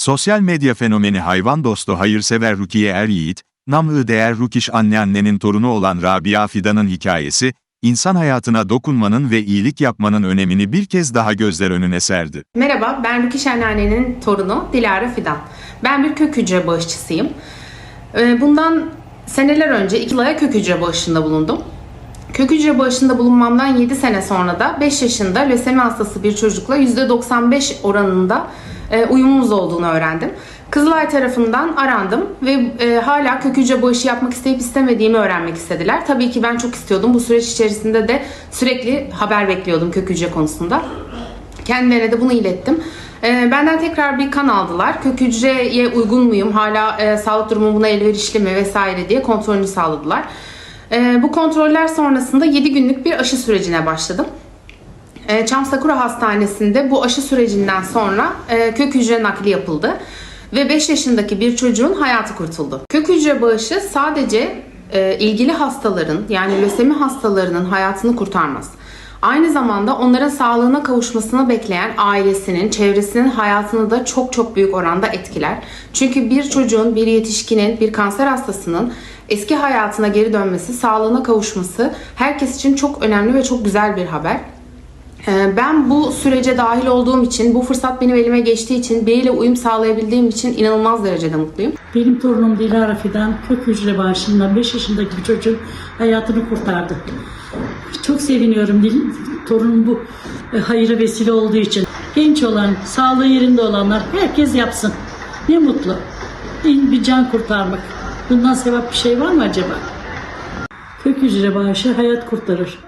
Sosyal medya fenomeni hayvan dostu hayırsever Rukiye Er Yiğit, namı değer Rukiş anneannenin torunu olan Rabia Fidan'ın hikayesi, insan hayatına dokunmanın ve iyilik yapmanın önemini bir kez daha gözler önüne serdi. Merhaba, ben Rukiş Anneanne'nin torunu Dilara Fidan. Ben bir kök hücre bağışçısıyım. Ee, Bundan seneler önce iki yıla kök hücre bağışında bulundum. Kök hücre bağışında bulunmamdan 7 sene sonra da 5 yaşında lösemi hastası bir çocukla %95 oranında e, uyumumuz olduğunu öğrendim. Kızılay tarafından arandım ve e, hala kök hücre bağışı yapmak isteyip istemediğimi öğrenmek istediler. Tabii ki ben çok istiyordum. Bu süreç içerisinde de sürekli haber bekliyordum kök konusunda. Kendilerine de bunu ilettim. Ee, benden tekrar bir kan aldılar. Kök hücreye uygun muyum? Hala e, sağlık durumum buna elverişli mi vesaire diye kontrolünü sağladılar. Ee, bu kontroller sonrasında 7 günlük bir aşı sürecine başladım. E, Çam Sakura Hastanesi'nde bu aşı sürecinden sonra e, kök hücre nakli yapıldı ve 5 yaşındaki bir çocuğun hayatı kurtuldu. Kök hücre bağışı sadece e, ilgili hastaların yani lösemi hastalarının hayatını kurtarmaz. Aynı zamanda onların sağlığına kavuşmasını bekleyen ailesinin, çevresinin hayatını da çok çok büyük oranda etkiler. Çünkü bir çocuğun, bir yetişkinin, bir kanser hastasının eski hayatına geri dönmesi, sağlığına kavuşması herkes için çok önemli ve çok güzel bir haber. Ee, Ben bu sürece dahil olduğum için, bu fırsat benim elime geçtiği için, biriyle uyum sağlayabildiğim için inanılmaz derecede mutluyum. Benim torunum Dilara Fidan kök hücre bağışından 5 yaşındaki bir çocuğun hayatını kurtardı. Çok seviniyorum torunum bu e, hayıra vesile olduğu için. Genç olan, sağlığı yerinde olanlar herkes yapsın. Ne mutlu. Bir, can kurtarmak. Bundan sevap bir şey var mı acaba? Kök hücre bağışı hayat kurtarır.